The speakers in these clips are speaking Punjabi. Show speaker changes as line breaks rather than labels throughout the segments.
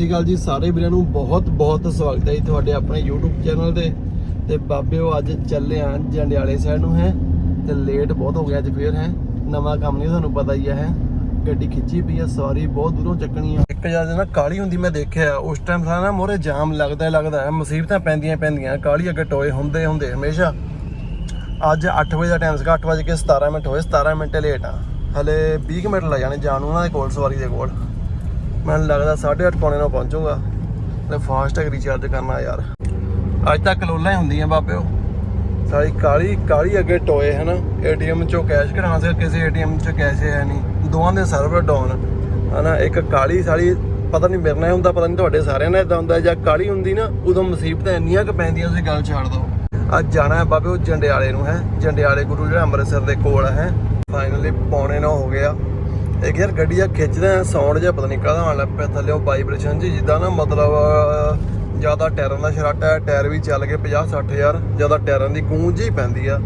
ਸ਼੍ਰੀ ਅਕਾਲ ਜੀ ਸਾਰੇ ਵੀਰਾਂ ਨੂੰ ਬਹੁਤ ਬਹੁਤ ਸਵਾਗਤ ਹੈ ਜੀ ਤੁਹਾਡੇ ਆਪਣੇ YouTube ਚੈਨਲ ਤੇ। ਤੇ ਬਾਬਿਓ ਅੱਜ ਚੱਲੇ ਆਂ ਜੰਡਿਆਲੇ ਸਾਈਡ ਨੂੰ ਹੈ। ਤੇ ਲੇਟ ਬਹੁਤ ਹੋ ਗਿਆ ਅੱਜ ਫੇਰ, ਹੈ। ਨਵਾਂ ਕੰਮ ਨਹੀਂ ਤੁਹਾਨੂੰ ਪਤਾ ਹੀ ਹੈ ਗੱਡੀ ਖਿੱਚੀ ਪਈ ਆ ਸਵਾਰੀ ਬਹੁਤ ਦੂਰੋਂ ਚੱਕਣੀ ਆ। ਇੱਕ ਜਦ ਨਾ ਕਾਲੀ ਹੁੰਦੀ ਮੈਂ ਦੇਖਿਆ, ਉਸ ਟਾਈਮ ਸਾਰਾ ਨਾ ਮੋਰੇ ਜਾਮ ਲੱਗਦਾ ਹੀ ਲੱਗਦਾ ਮੁਸੀਬਤਾਂ ਪੈਂਦੀਆਂ ਪੈਂਦੀਆਂ, ਕਾਲੀ ਅੱਗੇ ਟੋਏ ਹੁੰਦੇ ਹੁੰਦੇ ਹਮੇਸ਼ਾ। ਅੱਜ 8 ਵਜੇ ਦਾ ਟਾਈਮ ਸੀਗਾ 8 ਵਜੇ ਕੇ 17 ਮਿੰਟ ਹੋਏ 17 ਮਿੰਟ ਲੇਟ ਆ। ਹਲੇ 20 ਕੁ ਮਿੰਟ ਲੱਗ ਜਾਣੇ ਜਾਣ ਨੂੰ ਉਹਨਾਂ ਦੇ ਕੋਲ, ਸਵਾਰੀ ਦੇ ਕੋਲ। ਮੈਨੂੰ ਲੱਗਦਾ 8:30 ਪੌਣੇ ਨਾਲ ਪਹੁੰਚੂਗਾ। ਤੇ ਫਾਸਟ ਟੈਗ ਰੀਚਾਰਜ ਕਰਨਾ ਯਾਰ। ਅੱਜ ਤੱਕ ਕਲੋਲਾਂ ਹੀ ਹੁੰਦੀਆਂ ਬਾਬਿਓ ਸਾਰੀ ਕਾਲੀ ਕਾਲੀ ਅੱਗੇ ਟੋਏ, ਹਨਾ? ਏਟੀਐਮ ਚੋਂ ਕੈਸ਼ ਕਢਾਉਣਾ ਸੀ ਕਿਸੇ ਏਟੀਐਮ ਚ ਕੈਸ਼ ਹੈ ਨਹੀਂ। ਦੋਵਾਂ ਦੇ ਸਰਵਰ ਡਾਊਨ ਹਨਾ? ਇੱਕ ਕਾਲੀ ਸਾਲੀ, ਪਤਾ ਨਹੀਂ ਮੇਰੇ ਨਾਲ ਹੁੰਦਾ, ਪਤਾ ਨਹੀਂ ਤੁਹਾਡੇ ਸਾਰਿਆਂ ਨਾਲ ਇਦਾਂ ਹੁੰਦਾ, ਜਾਂ ਕਾਲੀ ਹੁੰਦੀ ਨਾ, ਉਦੋਂ ਮੁਸੀਬਤਾਂ ਇੰਨੀਆਂ ਕੁ ਪੈਂਦੀਆਂ, ਤੁਸੀਂ ਗੱਲ ਛੱਡ ਦਿਓ। ਅੱਜ ਜਾਣਾ ਹੈ ਉਹ ਜੰਡਿਆਲੇ ਨੂੰ, ਹੈ? ਜੰਡਿਆਲੇ ਗੁਰੂ ਜਿਹੜਾ ਅੰਮ੍ਰਿਤਸਰ ਦੇ ਕੋਲ ਹੈ? ਫਾਈਨਲੀ ਪੌਣੇ ਨਾਲ ਹੋ ਗਿਆ ਇੱਕ ਯਾਰ ਗੱਡੀ ਖਿੱਚਦਾ ਸਾਊਂਡ ਜਿਹਾ ਪਤਾ ਨਹੀਂ ਕਾਹਦਾ ਆਉਣ ਲੱਗ ਪਿਆ ਥੱਲੇ ਵਾਈਬ੍ਰੇਸ਼ਨ ਜੀ, ਜਿੱਦਾਂ ਨਾ ਮਤਲਬ, ਜ਼ਿਆਦਾ ਟਾਇਰਾਂ ਦਾ ਸ਼ਰਾਟਾ ਹੈ, ਟਾਇਰ ਵੀ ਚੱਲ ਗਏ 50 60 ਹਜ਼ਾਰ, ਜ਼ਿਆਦਾ ਟਾਇਰਾਂ ਦੀ ਗੂੰਜ ਹੀ ਪੈਂਦੀ ਆ।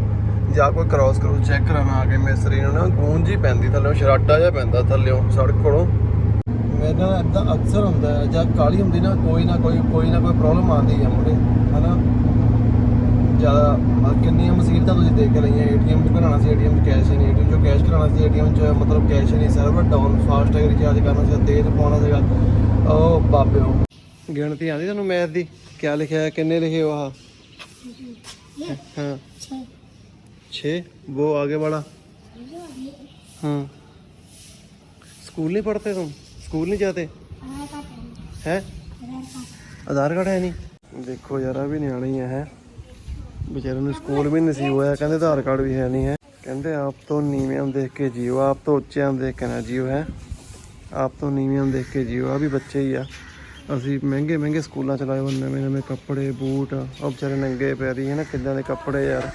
ਜਾਂ ਕੋਈ ਕ੍ਰਾਸ ਕਰੂਸ ਚੈੱਕ ਕਰਾਉਣਾ, ਆ ਕੇ ਮਿਸਤਰੀ ਨੂੰ ਨਾ, ਗੂੰਜ ਹੀ ਪੈਂਦੀ ਥੱਲੇ, ਸ਼ਰਾਟਾ ਜਿਹਾ ਪੈਂਦਾ ਥੱਲੇ, ਸੜਕ ਕੋਲੋਂ। ਮੇਰੇ ਨਾਲ ਇਦਾਂ ਅਕਸਰ ਹੁੰਦਾ ਹੈ, ਜਾਂ ਕਾਲੀ ਹੁੰਦੀ ਨਾ, ਕੋਈ ਨਾ ਕੋਈ ਕੋਈ ਨਾ ਕੋਈ ਪ੍ਰੋਬਲਮ ਆਉਂਦੀ ਹੈ ਮੁੰਡੇ, ਹਨਾ? ਜਿਆਦਾ ਮਤਲਬ ਕਿੰਨੀਆਂ ਮੁਸੀਬਤਾਂ ਤੁਸੀਂ ਦੇਖ ਕੇ ਲਈਆਂ ਏਟੀਐਮ ਚ ਕਢਾਉਣਾ ਸੀ ਏਟੀਐਮ ਚ ਕੈਸ਼ ਹੀ ਨਹੀਂ ਏਟੀਐਮ ਚੋਂ ਕੈਸ਼ ਕਢਾਉਣਾ ਸੀ ਏਟੀਐਮ ਚ ਮਤਲਬ ਕੈਸ਼ ਹੀ ਨਹੀਂ server down fast tag recharge ਕਰਨਾ ਸੀ ਤੇਲ ਪਾਉਣਾ ਸੀਗਾ ਉਹ ਬਾਬਿਓ ਗਿਣਤੀ ਆਂਦੀ ਤੁਹਾਨੂੰ ਮੈਥ ਦੀ ਕੀ ਲਿਖਿਆ ਹੈ ਕਿੰਨੇ ਲਿਖੇ ਹੋ ਆਹ हाँ छः वो आगे वाला हाँ स्कूल नहीं पढ़ते तुम स्कूल नहीं जाते है ਆਧਾਰ ਕਾਰਡ ਹੈ ਨਹੀਂ ਦੇਖੋ ਯਾਰ ਆ ਵੀ ਨਿਆਣੇ ਹੀ ਹੈ ਵਿਚਾਰੇ ਨੂੰ ਸਕੂਲ ਵੀ ਨਸੀਬ ਹੋਇਆ, ਕਹਿੰਦੇ ਆਧਾਰ ਕਾਰਡ ਵੀ ਹੈ ਨਹੀਂ ਹੈ। ਕਹਿੰਦੇ ਆਪ ਤੋਂ ਨੀਵਿਆਂ ਨੂੰ ਦੇਖ ਕੇ ਜੀਓ, ਆਪ ਤੋਂ ਉੱਚਿਆਂ ਨੂੰ ਦੇਖ ਕੇ ਨਾ ਜੀਓ, ਹੈ। ਆਪ ਤੋਂ ਨੀਵਿਆਂ ਨੂੰ ਦੇਖ ਕੇ ਜੀਓ ਆ ਵੀ ਬੱਚੇ ਹੀ ਆ। ਅਸੀਂ ਮਹਿੰਗੇ ਮਹਿੰਗੇ ਸਕੂਲਾਂ ਚ ਲਾਏ ਹੋਏ ਨਵੇਂ ਨਵੇਂ ਕੱਪੜੇ, ਬੂਟ ਉਹ ਵਿਚਾਰੇ ਨੰਗੇ ਪੈਰੀ, ਹੈ ਨਾ, ਕਿੱਦਾਂ ਦੇ ਕੱਪੜੇ ਯਾਰ।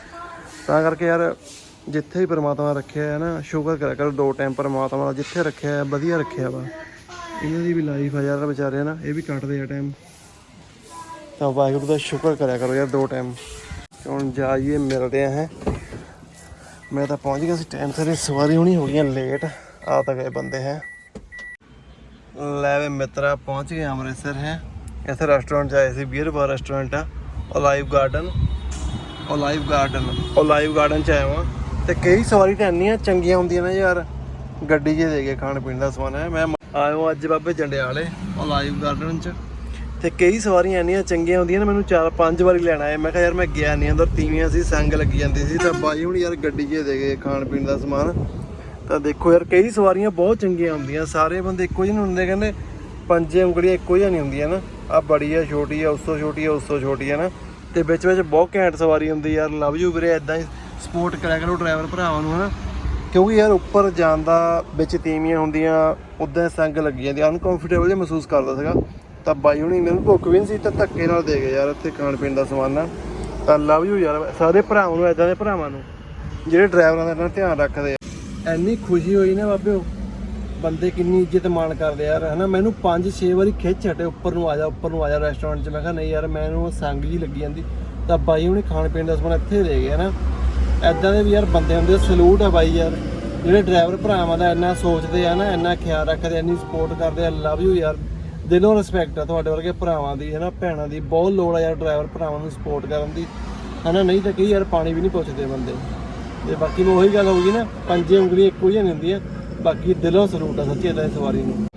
ਤਾਂ ਕਰਕੇ ਯਾਰ, ਜਿੱਥੇ ਵੀ ਪਰਮਾਤਮਾ ਰੱਖਿਆ ਹੈ ਨਾ, ਸ਼ੁਕਰ ਕਰਿਆ ਕਰੋ, ਦੋ ਟਾਈਮ ਪਰਮਾਤਮਾ ਦਾ ਜਿੱਥੇ ਰੱਖਿਆ ਹੈ, ਵਧੀਆ ਰੱਖਿਆ ਵਾ। ਇਹਨਾਂ ਦੀ ਵੀ ਲਾਈਫ ਆ ਯਾਰ ਵਿਚਾਰੇ ਨਾ, ਇਹ ਵੀ ਕੱਟਦੇ ਆ ਟਾਈਮ ਤਾਂ ਵਾਹਿਗੁਰੂ ਦਾ ਸ਼ੁਕਰ ਕਰਿਆ ਕਰੋ ਯਾਰ, ਦੋ ਟਾਈਮ ਹੁਣ ਜਾਈਏ ਮਿਲਦੇ ਆ ਹੈ। ਮੈਂ ਤਾਂ ਪਹੁੰਚ ਗਿਆ ਸੀ ਟਾਈਮ ਸਿਰ ਸਵਾਰੀ ਹੋਣੀ ਹੋ ਗਈਆਂ ਲੇਟ ਆ ਤਾਂ ਗਏ ਬੰਦੇ ਹੈ। ਲੈ ਵੇ ਮਿੱਤਰਾ, ਪਹੁੰਚ ਗਏ ਅੰਮ੍ਰਿਤਸਰ ਹੈ। ਇੱਥੇ ਰੈਸਟੋਰੈਂਟ 'ਚ ਆਏ ਸੀ ਬੀਅਰ ਬਾਰ ਰੈਸਟੋਰੈਂਟ ਆ olive garden olive garden olive garden 'ਚ ਆਇਆ ਵਾਂ ਤੇ ਕਈ ਸਵਾਰੀ ਤਾਂ ਇੰਨੀਆਂ ਚੰਗੀਆਂ ਹੁੰਦੀਆਂ ਨੇ ਯਾਰ, ਗੱਡੀ 'ਚ ਦੇ ਕੇ ਖਾਣ ਪੀਣ ਦਾ ਸਮਾਨ ਹੈ। ਮੈਂ ਆਇਆ ਅੱਜ ਬਾਬੇ ਜੰਡਿਆਲੇ ਓਲਾਈਵ ਗਾਰਡਨ 'ਚ। ਤੇ ਕਈ ਸਵਾਰੀਆਂ ਇੰਨੀਆਂ ਚੰਗੀਆਂ ਹੁੰਦੀਆਂ ਨੇ, ਮੈਨੂੰ ਚਾਰ ਪੰਜ ਵਾਰੀ ਲੈਣਾ ਆਇਆ ਮੈਂ ਕਿਹਾ, ਯਾਰ, ਮੈਂ ਗਿਆ ਨਹੀਂ ਅੰਦਰ, ਤੀਵੀਆਂ ਸੀ, ਸੰਗ ਲੱਗੀ ਜਾਂਦੀ ਸੀ। ਤਾਂ ਬਾਈ ਹੁਣ ਯਾਰ ਗੱਡੀ 'ਚ ਦੇ ਗਏ, ਖਾਣ ਪੀਣ ਦਾ ਸਮਾਨ। ਤਾਂ ਦੇਖੋ ਯਾਰ, ਕਈ ਸਵਾਰੀਆਂ ਬਹੁਤ ਚੰਗੀਆਂ ਹੁੰਦੀਆਂ। ਸਾਰੇ ਬੰਦੇ ਇੱਕੋ ਜਿਹੇ ਨਹੀਂ ਹੁੰਦੇ, ਕਹਿੰਦੇ ਪੰਜੇ ਉਂਗਲੀਆਂ ਇੱਕੋ ਜਿਹੀਆਂ ਨਹੀਂ ਹੁੰਦੀਆਂ ਨਾ। ਆ ਬੜੀ ਆ, ਛੋਟੀ ਆ, ਉਸ ਤੋਂ ਛੋਟੀ ਆ, ਉਸ ਤੋਂ ਛੋਟੀ ਆ ਨਾ। ਤੇ ਵਿੱਚ ਵਿੱਚ ਬਹੁਤ ਘੈਂਟ ਸਵਾਰੀ ਹੁੰਦੀ ਯਾਰ ਲਵ ਯੂ ਵੀਰੇ ਇਦਾਂ ਹੀ ਸਪੋਰਟ ਕਰਿਆ ਕਰੋ ਡਰਾਈਵਰ ਭਰਾਵਾਂ ਨੂੰ, ਹਨਾ। ਕਿਉਂਕਿ ਯਾਰ, ਉੱਪਰ ਜਾਣ ਦਾ ਵਿੱਚ ਤੀਵੀਆਂ ਹੁੰਦੀਆਂ, ਉਦਾਂ ਸੰਗ ਲੱਗੀ ਜਾਂਦੀ, ਅਨਕੰਫਰਟੇਬਲ ਜਿਹਾ ਮਹਿਸੂਸ ਕਰਦਾ ਸੀਗਾ। ਤਾਂ ਬਾਈ ਹੁਣੀ ਮੈਨੂੰ ਭੁੱਖ ਵੀ ਨਹੀਂ ਸੀ ਤਾਂ ਧੱਕੇ ਨਾਲ ਦੇ ਗਏ ਯਾਰ ਇੱਥੇ ਖਾਣ ਪੀਣ ਦਾ ਸਮਾਨ ਨਾ। ਤਾਂ ਲਵ ਯੂ ਯਾਰ, ਸਾਰੇ ਭਰਾਵਾਂ ਨੂੰ ਇਦਾਂ ਦੇ ਭਰਾਵਾਂ ਨੂੰ, ਜਿਹੜੇ ਡਰਾਈਵਰਾਂ ਦਾ ਇੰਨਾ ਧਿਆਨ ਰੱਖਦੇ ਆ। ਇੰਨੀ ਖੁਸ਼ੀ ਹੋਈ ਨਾ ਬਾਬਿਓ ਬੰਦੇ ਕਿੰਨੀ ਇੱਜ਼ਤ ਮਾਣ ਕਰਦੇ ਯਾਰ, ਹਨਾ? ਮੈਨੂੰ 5-6 ਵਾਰੀ ਖਿੱਚ ਹਟੇ, ਉੱਪਰ ਨੂੰ ਆ ਜਾ, ਉੱਪਰ ਨੂੰ ਆ ਜਾ ਰੈਸਟੋਰੈਂਟ 'ਚ। ਮੈਂ ਕਿਹਾ, ਨਹੀਂ ਯਾਰ, ਮੈਨੂੰ ਸੰਗ ਜੀ ਲੱਗੀ ਜਾਂਦੀ। ਤਾਂ ਬਾਈ ਹੁਣੀ ਖਾਣ ਪੀਣ ਦਾ ਸਮਾਨ ਇੱਥੇ ਦੇ ਗਏ, ਹਨਾ? ਐਦਾਂ ਦੇ ਵੀ ਯਾਰ ਬੰਦੇ ਹੁੰਦੇ ਸਲੂਟ ਆ ਬਾਈ ਯਾਰ। ਜਿਹੜੇ ਡਰਾਈਵਰ ਭਰਾਵਾਂ ਦਾ ਇੰਨਾ ਸੋਚਦੇ ਆ ਨਾ, ਇੰਨਾ ਖਿਆਲ ਰੱਖਦੇ ਇੰਨੀ ਸਪੋਰਟ ਕਰਦੇ ਆ ਲਵ ਯੂ ਯਾਰ। ਦਿਲੋਂ ਰਿਸਪੈਕਟ ਆ ਤੁਹਾਡੇ ਵਰਗੇ ਭਰਾਵਾਂ ਦੀ ਹੈ ਨਾ ਭੈਣਾਂ ਦੀ। ਬਹੁਤ ਲੋੜ ਆ ਯਾਰ ਡਰਾਈਵਰ ਭਰਾਵਾਂ ਨੂੰ ਸਪੋਰਟ ਕਰਨ ਦੀ। ਹੈ ਨਾ ਨਹੀਂ ਤਾਂ ਕਈ ਯਾਰ ਪਾਣੀ ਵੀ ਨਹੀਂ ਪੁੱਛਦੇ ਬੰਦੇ। ਤੇ ਬਾਕੀ ਉਹ ਉਹੀ ਗੱਲ ਹੋਊਗੀ ਨਾ, ਪੰਜੇ ਉਂਗਲੀਆਂ ਇੱਕੋ ਜਿਹੀਆਂ ਨਹੀਂ ਹੁੰਦੀਆਂ, ਬਾਕੀ ਦਿਲੋਂ ਸਲੂਟ ਆ ਸੱਚੀ ਇਦਾਂ ਦੀ ਸਵਾਰੀ ਨੂੰ।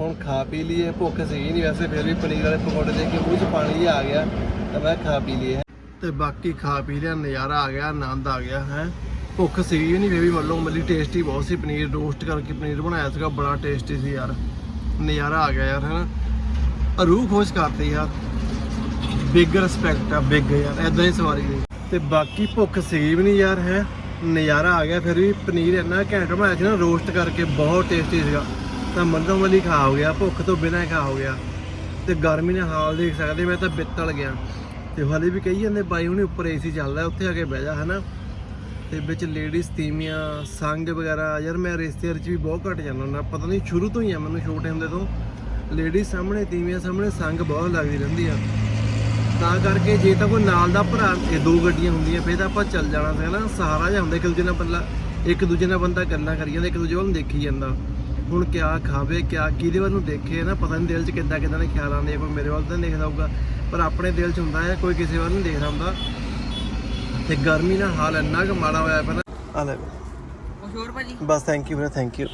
ਹੁਣ ਖਾ ਪੀ ਲਈਏ, ਭੁੱਖ ਸੀਗੀ ਨਹੀਂ ਵੈਸੇ, ਫਿਰ ਵੀ ਪਨੀਰ ਵਾਲੇ ਪਕੌੜੇ ਦੇ ਕੇ ਮੂੰਹ 'ਚ ਪਾਣੀ ਜਿਹਾ ਆ ਗਿਆ, ਤਾਂ ਮੈਂ ਖਾ ਪੀ ਲਈਏ। ਤੇ ਬਾਕੀ ਖਾ ਪੀ ਲਿਆ, ਨਜ਼ਾਰਾ ਆ ਗਿਆ, ਆਨੰਦ ਆ ਗਿਆ, ਹੈ। ਭੁੱਖ ਸੀਗੀ ਨਹੀਂ ਬੇਬੀ ਵੱਲੋਂ ਮੱਲੀ ਟੇਸਟੀ ਬਹੁਤ ਸੀ ਪਨੀਰ ਰੋਸਟ ਕਰਕੇ ਪਨੀਰ ਬਣਾਇਆ ਸੀਗਾ, ਬੜਾ ਟੇਸਟੀ ਸੀ ਯਾਰ। ਨਜ਼ਾਰਾ ਆ ਗਿਆ ਯਾਰ, ਹੈ। ਰੂਹ ਖੁਸ਼ ਕਰਤੇ ਯਾਰ। ਬਿਗ ਰਿਸਪੈਕਟ ਆ ਬਿਗ ਯਾਰ ਐਦਾਂ ਹੀ ਸਵਾਰੀ ਦੀ ਤੇ ਬਾਕੀ ਭੁੱਖ ਸੀਗੀ ਵੀ ਨਹੀਂ ਯਾਰ ਹੈ, ਨਜ਼ਾਰਾ ਆ ਗਿਆ, ਫਿਰ ਵੀ ਪਨੀਰ ਇੰਨਾ ਘੈਂਟ ਬਣਾਇਆ ਸੀ ਨਾ ਰੋਸਟ ਕਰਕੇ ਬਹੁਤ ਟੇਸਟੀ ਸੀਗਾ। ਤਾਂ ਮੰਦੋ ਮਲੀ ਖਾ ਹੋ ਗਿਆ, ਭੁੱਖ ਤੋਂ ਬਿਨਾਂ ਹੀ ਖਾ ਹੋ ਗਿਆ। ਤੇ ਗਰਮੀ ਨੇ ਹਾਲ ਦੇਖ ਸਕਦੇ, ਮੈਂ ਤਾਂ ਬਿੱਤਲ ਗਿਆ। ਤੇ ਹਾਲੇ ਵੀ ਕਹੀ ਜਾਂਦੇ, ਬਾਈ ਹੁਣੇ ਉੱਪਰ ਏਸੀ ਚੱਲਦਾ ਉੱਥੇ ਆ ਕੇ ਬਹਿ ਜਾ, ਹਨਾ। ਤੇ ਵਿੱਚ ਲੇਡੀਜ਼ ਤੀਮੀਆਂ ਸੰਗ ਵਗੈਰਾ, ਯਾਰ ਮੈਂ ਰਿਸ਼ਤੇਦਾਰ 'ਚ ਵੀ ਬਹੁਤ ਘੱਟ ਜਾਂਦਾ ਹੁੰਦਾ, ਪਤਾ ਨਹੀਂ ਸ਼ੁਰੂ ਤੋਂ ਹੀ ਆ ਮੈਨੂੰ ਛੋਟੇ ਹੁੰਦੇ ਤੋਂ। ਲੇਡੀਜ਼ ਸਾਹਮਣੇ ਤੀਵੀਆਂ ਸਾਹਮਣੇ ਸੰਗ ਬਹੁਤ ਲੱਗਦੀ ਰਹਿੰਦੀ ਆ। ਤਾਂ ਕਰਕੇ ਜੇ ਤਾਂ ਕੋਈ ਨਾਲ ਦਾ ਭਰਾ ਇਹ ਦੋ ਗੱਡੀਆਂ ਹੁੰਦੀਆਂ ਫਿਰ ਤਾਂ ਆਪਾਂ ਚੱਲ ਜਾਣਾ ਸੀ। ਨਾ ਸਹਾਰਾ ਜਿਹਾ ਹੁੰਦਾ ਇੱਕ ਦੂਜੇ ਨਾਲ ਬੰਦਾ ਇੱਕ ਦੂਜੇ ਨਾਲ ਬੰਦਾ ਗੱਲਾਂ ਕਰੀ ਜਾਂਦਾ ਇੱਕ ਦੂਜੇ ਵੱਲ ਦੇਖੀ ਜਾਂਦਾ। ਹੁਣ ਕਿਆ ਖਾਵੇ ਕਿਆ ਕਿਹਦੇ ਵੱਲ ਨੂੰ ਦੇਖੇ ਨਾ ਪਤਾ ਨਹੀਂ ਦਿਲ 'ਚ ਕਿੱਦਾਂ ਕਿੱਦਾਂ ਦੇ ਖਿਆਲ ਆਉਂਦੇ ਆ ਕੋਈ ਮੇਰੇ ਵੱਲ ਤਾਂ ਦੇਖਦਾ ਹੋਊਗਾ ਪਰ ਆਪਣੇ ਦਿਲ 'ਚ ਹੁੰਦਾ ਹੈ ਕੋਈ ਕਿਸੇ ਵੱਲ ਨਹੀਂ ਦੇਖਦਾ ਹੁੰਦਾ। ਤੇ ਗਰਮੀ ਨਾਲ ਹਾਲ ਇੰਨਾ ਕੁ ਮਾੜਾ ਹੋਇਆ ਪਿਆ ਨਾ। ਆ ਲੈ।
ਕੁਛ ਹੋਰ ਭਾਜੀ?
ਬਸ ਥੈਂਕ ਯੂ ਵੀਰੇ ਥੈਂਕ ਯੂ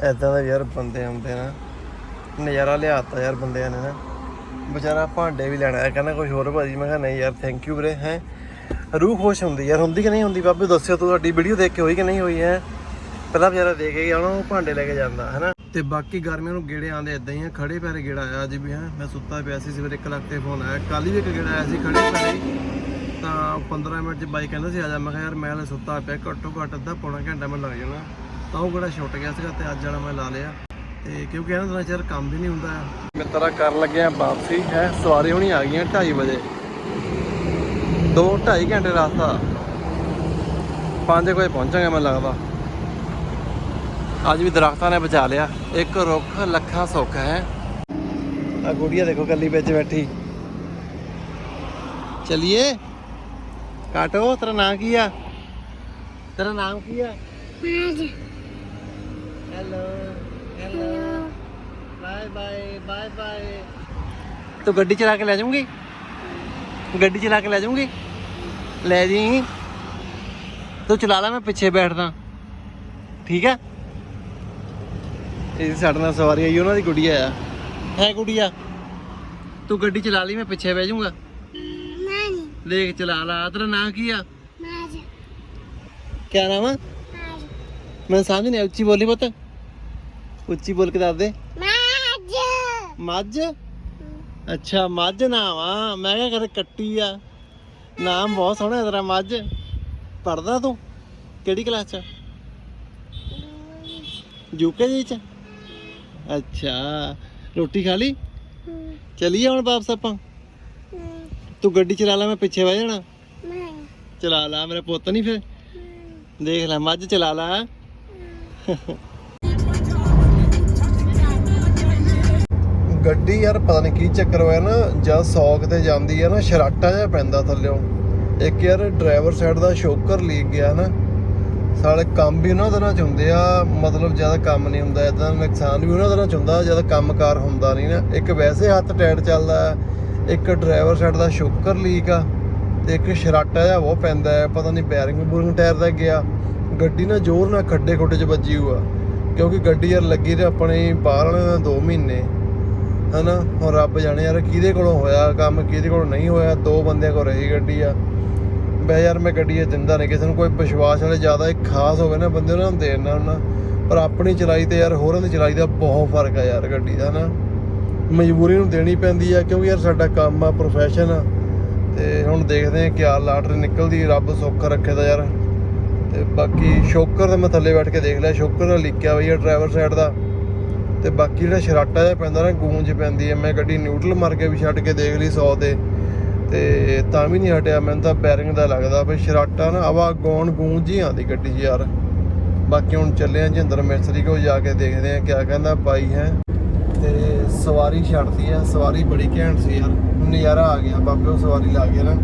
ਐਦਾਂ ਦਾ ਯਾਰ ਬੰਦੇ ਆਉਂਦੇ ਨਾ, ਨਜ਼ਾਰਾ ਲਿਆਤਾ ਯਾਰ ਬੰਦਿਆਂ ਨੇ ਨਾ। ਵਿਚਾਰਾ ਭਾਂਡੇ ਵੀ ਲੈਣਾ ਹੈ ਕਹਿੰਦਾ ਕੁਝ ਹੋਰ ਭਾਜੀ, ਮੈਂ ਕਿਹਾ ਨਹੀਂ ਯਾਰ ਥੈਂਕ ਯੂ ਵੀਰੇ, ਹੈ। ਰੂਹ ਖੁਸ਼ ਹੁੰਦੀ ਯਾਰ, ਹੁੰਦੀ ਕਿ ਨਹੀਂ ਹੁੰਦੀ? ਬਾਬੇ ਦੱਸਿਓ ਤੂੰ ਤੁਹਾਡੀ ਵੀਡੀਓ ਦੇਖ ਕੇ ਹੋਈ ਕਿ ਨਹੀਂ ਹੋਈ, ਹੈ? ਪਹਿਲਾਂ ਵਿਚਾਰਾ ਦੇਖ ਕੇ ਗਿਆ ਉਹਨਾਂ ਭਾਂਡੇ ਲੈ ਕੇ ਜਾਂਦਾ, ਹੈਨਾ? ਤੇ ਬਾਕੀ ਗਰਮੀਆਂ ਨੂੰ ਗੇੜੇ ਆਉਂਦੇ ਇਦਾਂ ਹੀ ਆ, ਖੜੇ ਪੈਰੇ ਗੇੜਾ ਆਇਆ ਅੱਜ ਵੀ, ਹੈ? ਮੈਂ ਸੁੱਤਾ ਪਿਆ ਸੀ, ਸਵੇਰੇ 1 ਲੱਖ ਤੇ ਫੋਨ ਆਇਆ। ਕੱਲ ਵੀ ਇੱਕ ਗੇੜਾ ਆਇਆ ਸੀ, ਖੜੇ ਪੈਰੇ ਤਾਂ 15 ਮਿੰਟ ਚ ਬਾਈ ਕਹਿੰਦਾ ਸੀ, ਆ ਜਾ। ਮੈਂ ਕਿਹਾ, ਯਾਰ, ਮੈਂ ਹਲੇ ਸੁੱਤਾ ਪਿਆ, ਘੱਟੋ ਘੱਟ ਅੱਧਾ ਪੌਣਾ ਘੰਟਾ ਮੈਨੂੰ ਲੱਗ ਜਾਣਾ। ਤਾਂ ਉਹ ਕਿਹੜਾ ਛੁੱਟ ਗਿਆ ਸੀਗਾ ਤੇ ਅੱਜ ਵਾਲਾ ਮੈਂ ਲਾ ਲਿਆ। ਤੇ ਕਿਉਂਕਿ ਇਹਨਾਂ ਦਿਨਾਂ ਚ ਯਾਰ ਕੰਮ ਵੀ ਨਹੀਂ ਹੁੰਦਾ। ਮਿੱਤਰਾ ਕਰਨ ਲੱਗਿਆ ਵਾਪਸੀ ਹੈ? ਸਵਾਰੀ ਹੁਣੀ ਆ ਗਈਆਂ 2:30 ਵਜੇ। 2 2.5 ਘੰਟੇ ਰਸਤਾ। 5 ਵਜੇ ਪਹੁੰਚਾਂਗੇ ਮੈਨੂੰ ਲੱਗਦਾ। ਅੱਜ ਵੀ ਦਰਖਤਾਂ ਨੇ ਬਚਾ ਲਿਆ। ਇੱਕ ਰੁੱਖ ਲੱਖਾਂ ਸੁੱਖ ਹੈ? ਆ ਗੁੜੀਆ ਦੇਖੋ ਕੱਲੀ ਵਿੱਚ ਬੈਠੀ। ਚਲਿਏ? ਕਾਟੋ ਤੇਰਾ ਨਾਂ ਕੀ ਆ? ਤੇਰਾ ਨਾਮ ਕੀ ਆ? Hello hello bye bye bye bye ਤੂੰ ਗੱਡੀ ਚਲਾ ਕੇ ਲੈ ਜਾਊਂਗੀ? ਗੱਡੀ ਚਲਾ ਕੇ ਲੈ ਜਾਊਂਗੀ? ਲੈ ਜੀ। ਤੂੰ ਚਲਾ ਲੈ ਮੈਂ ਪਿੱਛੇ ਬੈਠਦਾ। ਠੀਕ ਹੈ? ਇਹ ਸਾਡੇ ਨਾਲ ਸਵਾਰੀ ਆਈ ਉਹਨਾਂ ਦੀ ਗੁੜੀਆ ਆ ਹੈ ਗੁੜੀਆ ਤੂੰ ਗੱਡੀ ਚਲਾ ਲਈ ਮੈਂ ਪਿੱਛੇ ਬਹਿ ਜਾਊਂਗਾ। ਦੇਖ ਚਲਾ ਲਾ। ਤੇਰਾ ਨਾਂ ਕੀ ਆ? ਕਿਆ ਨਾਮ ਆ? ਮੈਂ ਸਮਝ ਨਹੀਂ ਉੱਚੀ ਬੋਲੀ ਪੁੱਤ। ਉੱਚੀ ਬੋਲ ਕੇ ਦੱਸ ਦੇ। ਮੱਝ। ਅੱਛਾ ਮੱਝ ਨਾਮ ਆ ਮੈਂ ਕਿਹਾ ਕਦੇ ਕੱਟੀ ਆ। ਨਾਮ ਬਹੁਤ ਸੋਹਣਾ ਤੇਰਾ ਮੱਝ। ਪੜਦਾ ਤੂੰ? ਕਿਹੜੀ ਕਲਾਸ ਚ? ਯੂਕੇ ਚ? ਅੱਛਾ ਰੋਟੀ ਖਾ ਲਈ? ਚਲੀਏ ਹੁਣ ਵਾਪਸ ਆਪਾਂ? ਤੂੰ ਗੱਡੀ ਚਲਾ ਲੈ ਮੈਂ ਪਿੱਛੇ ਬਹਿ ਜਾਣਾ। ਚਲਾ ਲਾ ਮੇਰੇ ਪੁੱਤ ਨਹੀਂ ਫਿਰ। ਦੇਖ ਲੈ ਮੱਝ ਚਲਾ ਲਾ ਗੱਡੀ ਯਾਰ ਪਤਾ ਨਹੀਂ ਕੀ ਚੱਕਰ ਹੋਇਆ ਨਾ ਜਦ ਸੌਕ ਤੇ ਜਾਂਦੀ ਆ ਨਾ, ਸ਼ਰਾਟਾ ਜਿਹਾ ਪੈਂਦਾ ਥੱਲਿਓਂ। ਇੱਕ ਯਾਰ ਡਰਾਈਵਰ ਸਾਈਡ ਦਾ ਸ਼ੋਕਰ ਲੀਕ ਗਿਆ ਨਾ, ਸਾਲੇ ਕੰਮ ਵੀ ਉਹਨਾਂ ਦਿਨਾਂ ਚ ਹੁੰਦੇ ਆ, ਮਤਲਬ ਜ਼ਿਆਦਾ ਕੰਮ ਨਹੀਂ ਹੁੰਦਾ ਇਦਾਂ ਨੁਕਸਾਨ ਵੀ ਉਹਨਾਂ ਦਿਨਾਂ ਚ ਹੁੰਦਾ ਜਦ ਕੰਮਕਾਰ ਹੁੰਦਾ ਨਹੀਂ ਨਾ। ਇੱਕ ਵੈਸੇ ਹੱਥ ਟਾਈਟ ਚੱਲਦਾ, ਇੱਕ ਡਰਾਈਵਰ ਸਾਈਡ ਦਾ ਸ਼ੋਕਰ ਲੀਕ ਆ, ਤੇ ਇੱਕ ਸ਼ਰਾਟਾ ਜਿਹਾ ਉਹ ਪੈਂਦਾ ਹੈ, ਪਤਾ ਨਹੀਂ ਬੈਰਿੰਗ ਬੂਰਿੰਗ ਟਾਇਰ ਦਾ ਗਿਆ। ਗੱਡੀ ਨਾ ਜ਼ੋਰ ਨਾਲ ਖੱਡੇ ਖੁੱਡੇ ਚ ਵੱਜੀ ਹੋਆ ਕਿਉਂਕਿ ਗੱਡੀ ਯਾਰ ਲੱਗੀ ਤੇ ਆਪਣੇ ਬਾਹਰ ਵਾਲੇ ਦਾ 2 ਮਹੀਨੇ। ਹਨਾ? ਹੁਣ ਰੱਬ ਜਾਣੇ ਯਾਰ ਕਿਹਦੇ ਕੋਲੋਂ ਹੋਇਆ ਕੰਮ, ਕਿਹਦੇ ਕੋਲੋਂ ਨਹੀਂ ਹੋਇਆ? ਦੋ ਬੰਦਿਆਂ ਕੋਲ ਰਹੀ ਗੱਡੀ ਆ। ਬਈ ਯਾਰ ਮੈਂ ਗੱਡੀ ਇਹ ਦਿੰਦਾ ਨਹੀਂ, ਕਿਸੇ ਨੂੰ ਕੋਈ ਵਿਸ਼ਵਾਸ ਵਾਲੇ ਜ਼ਿਆਦਾ ਇੱਕ ਖਾਸ ਹੋਵੇ ਨਾ ਬੰਦੇ, ਉਹਨਾਂ ਨੂੰ ਦੇਣਾ ਉਹਨਾਂ ਪਰ ਆਪਣੀ ਚਲਾਈ ਤੇ ਯਾਰ ਹੋਰਾਂ ਦੀ ਚਲਾਈ ਦਾ ਬਹੁਤ ਫ਼ਰਕ ਆ ਯਾਰ ਗੱਡੀ ਦਾ ਨਾ ਮਜਬੂਰੀ ਨੂੰ ਦੇਣੀ ਪੈਂਦੀ ਆ, ਕਿਉਂਕਿ ਯਾਰ ਸਾਡਾ ਕੰਮ ਆ ਪ੍ਰੋਫੈਸ਼ਨ ਆ। ਤੇ ਹੁਣ ਦੇਖਦੇ ਆ ਕਿਆ ਲਾਟਰੀ ਨਿਕਲਦੀ, ਰੱਬ ਸੁੱਖ ਰੱਖੇ ਦਾ ਯਾਰ। ਤੇ ਬਾਕੀ ਸ਼ੋਕਰ ਤੇ ਮੈਂ ਥੱਲੇ ਬੈਠ ਕੇ ਦੇਖ ਲਿਆ, ਸ਼ੋਕਰ ਦਾ ਲਿਖਿਆ ਬਈ ਡਰਾਈਵਰ ਸਾਈਡ ਦਾ। ਤੇ ਬਾਕੀ ਜਿਹੜਾ ਸ਼ਰਾਟਾ ਜਿਹਾ ਪੈਂਦਾ ਨਾ, ਗੂੰਜ ਪੈਂਦੀ ਹੈ। ਮੈਂ ਗੱਡੀ ਨਿਊਟਰਲ ਮਾਰ ਕੇ ਵੀ ਛੱਡ ਕੇ ਦੇਖ ਲਈ 100 ਤੇ। ਤੇ ਤਾਂ ਵੀ ਨਹੀਂ ਹਟਿਆ, ਮੈਨੂੰ ਤਾਂ ਬੈਰਿੰਗ ਦਾ ਲੱਗਦਾ ਵੀ ਸ਼ਰਾਟਾ ਨਾ ਆਵਾ ਗੌਣ ਗੂੰਜ ਹੀ ਆਉਂਦੀ ਗੱਡੀ 'ਚ ਯਾਰ। ਬਾਕੀ ਹੁਣ ਚੱਲੇ ਆ ਜਿੰਦਰ ਮਿਸਤਰੀ ਕੋਲ ਜਾ ਕੇ ਦੇਖਦੇ ਆ ਕਿਆ ਕਹਿੰਦਾ ਬਾਈ ਹੈ। ਤੇ ਸਵਾਰੀ ਛੱਡਦੀ ਆ, ਸਵਾਰੀ ਬੜੀ ਘੈਂਟ ਸੀ ਯਾਰ। ਨਜ਼ਾਰਾ ਆ ਗਿਆ, ਬਾਬੇ ਉਹ ਸਵਾਰੀ ਲਾ ਗਿਆ ਨਾ।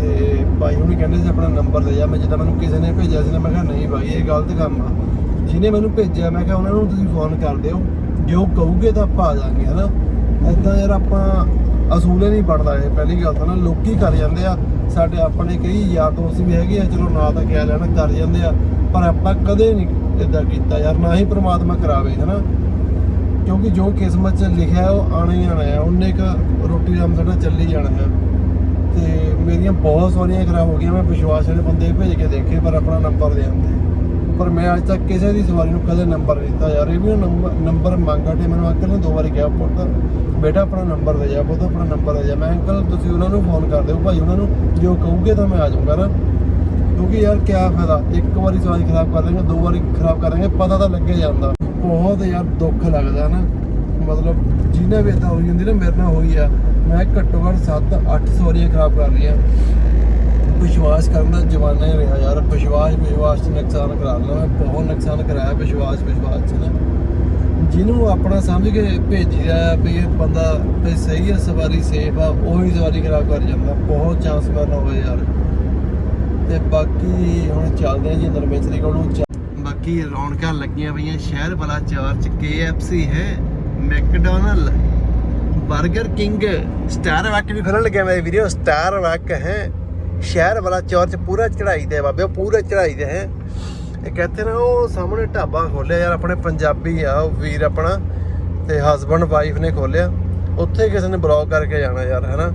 ਤੇ ਭਾਈ ਉਹਨੂੰ ਕਹਿੰਦੇ ਸੀ ਆਪਣਾ ਨੰਬਰ ਦੇ ਜਾ। ਮੈਂ ਜਿੱਦਾਂ ਮੈਨੂੰ ਕਿਸੇ ਨੇ ਭੇਜਿਆ ਸੀ ਨਾ, ਮੈਂ ਕਿਹਾ ਨਹੀਂ ਬਾਈ, ਇਹ ਗਲਤ ਕੰਮ ਆ। ਜਿਹਨੇ ਮੈਨੂੰ ਭੇਜਿਆ, ਮੈਂ ਕਿਹਾ ਉਹਨਾਂ ਨੂੰ ਤੁਸੀਂ ਫੋਨ ਕਰ ਦਿਓ। ਜੇ ਉਹ ਕਹੂਗੇ ਤਾਂ ਆਪਾਂ ਆ ਜਾਾਂਗੇ, ਹਨਾ? ਐਦਾਂ ਯਾਰ ਆਪਾਂ ਅਸੂਲੇ ਨਹੀਂ ਬਣਦਾ ਇਹ, ਪਹਿਲੀ ਗੱਲ ਤਾਂ ਨਾ, ਲੋਕੀ ਕਰ ਜਾਂਦੇ ਆ। ਸਾਡੇ ਆਪਣੇ ਕਈ ਯਾਰ ਦੋਸਤ ਵੀ ਹੈਗੇ ਆ, ਚਲੋ ਨਾ ਤਾਂ ਕਹਿ ਲੈਣਾ, ਕਰ ਜਾਂਦੇ ਆ। ਪਰ ਆਪਾਂ ਕਦੇ ਨਹੀਂ ਇਦਾਂ ਕੀਤਾ ਯਾਰ, ਨਾ ਹੀ ਪ੍ਰਮਾਤਮਾ ਕਰਾਵੇ, ਹਨਾ? ਕਿਉਂਕਿ ਜੋ ਕਿਸਮਤ 'ਚ ਲਿਖਿਆ ਉਹ ਆਣਾ ਹੀ ਆਣਾ ਹੈ। ਉਹਨੇ ਇੱਕ ਰੋਟੀ ਰਾਮ ਸਾਡਾ ਚੱਲੀ ਜਾਣਾ ਹੈ। ਤੇ ਮੇਰੀਆਂ ਬਹੁਤ ਸਾਰੀਆਂ ਖਰਾਬ ਹੋ ਗਈਆਂ, ਮੈਂ ਵਿਸ਼ਵਾਸ ਵਾਲੇ ਬੰਦੇ ਭੇਜ ਕੇ ਦੇਖੇ, ਪਰ ਆਪਣਾ ਨੰਬਰ ਦੇ ਆਉਂਦੇ। ਪਰ ਮੈਂ ਅੱਜ ਤੱਕ ਕਿਸੇ ਦੀ ਸਵਾਰੀ ਨੂੰ ਕਦੇ ਨੰਬਰ ਨਹੀਂ ਦਿੱਤਾ। ਯਾਰ, ਇਹ ਵੀ ਨੰਬਰ ਨੰਬਰ ਮੰਗਾ ਤੇ ਮੈਨੂੰ ਅੰਕਲ ਨੇ ਦੋ ਵਾਰੀ ਕਿਹਾ, ਪੁੱਤ, ਬੇਟਾ ਆਪਣਾ ਨੰਬਰ ਦੇ ਜਾ, ਪੁੱਤ, ਆਪਣਾ ਨੰਬਰ ਦੇ ਜਾ। ਮੈਂ ਅੰਕਲ, ਤੁਸੀਂ ਉਹਨਾਂ ਨੂੰ ਫੋਨ ਕਰ ਦਿਓ। ਭਾਈ, ਉਹਨਾਂ ਨੂੰ ਜੋ ਕਹੋਗੇ ਤਾਂ ਮੈਂ ਆ ਜਾਊਂਗਾ ਨਾ। ਕਿਉਂਕਿ ਯਾਰ, ਕਿਆ ਫਾਇਦਾ? ਇੱਕ ਵਾਰੀ ਸਵਾਰੀ ਖਰਾਬ ਕਰ ਦੇਂਗੇ ਦੋ ਵਾਰੀ ਖਰਾਬ ਕਰਾਂਗੇ ਪਤਾ ਤਾਂ ਲੱਗੇ ਜਾਂਦਾ। ਬਹੁਤ ਯਾਰ ਦੁੱਖ ਲੱਗਦਾ ਨਾ। ਮਤਲਬ ਜਿਹਨੇ ਵੀ ਇਦਾਂ ਹੋਈ ਹੁੰਦੀ ਨਾ, ਮੇਰੇ ਨਾਲ ਹੋਈ ਆ। ਮੈਂ ਘੱਟੋ ਘੱਟ 7 8 ਸਵਾਰੀਆਂ ਖਰਾਬ ਕਰ ਲਈਆਂ ਵਿਸ਼ਵਾਸ ਕਰਨ ਦਾ ਜਮਾਨਾ ਹੀ ਰਿਹਾ ਯਾਰ। ਵਿਸ਼ਵਾਸ ਵਿਸ਼ਵਾਸ ਚ ਨੁਕਸਾਨ ਕਰਾ ਲਿਆ ਮੈਂ। ਬਹੁਤ ਨੁਕਸਾਨ ਕਰਾਇਆ ਵਿਸ਼ਵਾਸ ਵਿਸ਼ਵਾਸ ਚ ਨਾ। ਜਿਹਨੂੰ ਆਪਣਾ ਸਮਝ ਕੇ ਭੇਜਿਆ ਵੀ ਇਹ ਬੰਦਾ ਵੀ ਸਹੀ ਹੈ ਸਵਾਰੀ ਸੇਫ ਆ, ਉਹੀ ਸਵਾਰੀ ਖਰਾਬ ਕਰ ਜਾਂਦਾ। ਬਹੁਤ ਚਾਂਸ ਮੇਰੇ ਨਾਲ ਹੋਏ ਯਾਰ। ਤੇ ਬਾਕੀ ਹੁਣ ਚੱਲਦੇ ਆ ਜੀ ਅੰਦਰ ਕੋਲ ਨੂੰ। ਬਾਕੀ ਰੌਣਕਾਂ ਲੱਗੀਆਂ ਪਈਆਂ। ਸ਼ਹਿਰ ਵਾਲਾ ਚਾਰ ਚ KFC ਹੈ। ਮੈਕਡੋਨਲ 버ਗਰ ਕਿੰਗ, ਸਟਾਰ ਵਕ ਵੀ ਖੋਲਣ ਲੱਗਿਆ ਮੇਰੇ ਵੀਡੀਓ ਸਟਾਰ ਵਕ ਹੈ। ਸ਼ਹਿਰ ਵਾਲਾ ਚੌਰ ਚ ਪੂਰਾ ਚੜਾਈ ਤੇ ਆ ਬਾਬੇ, ਉਹ ਪੂਰਾ ਚੜਾਈ ਤੇ ਹੈ। ਇਹ ਕਹਿੰਦੇ ਉਹ ਸਾਹਮਣੇ ਢਾਬਾ ਖੋਲਿਆ ਯਾਰ, ਆਪਣੇ ਪੰਜਾਬੀ ਆ, ਉਹ ਵੀਰ ਆਪਣਾ ਤੇ ਹਸਬੰਡ ਵਾਈਫ ਨੇ ਖੋਲਿਆ ਉੱਥੇ ਕਿਸੇ ਨੇ ਬਲੌਗ ਕਰਕੇ ਜਾਣਾ ਯਾਰ, ਹੈਨਾ?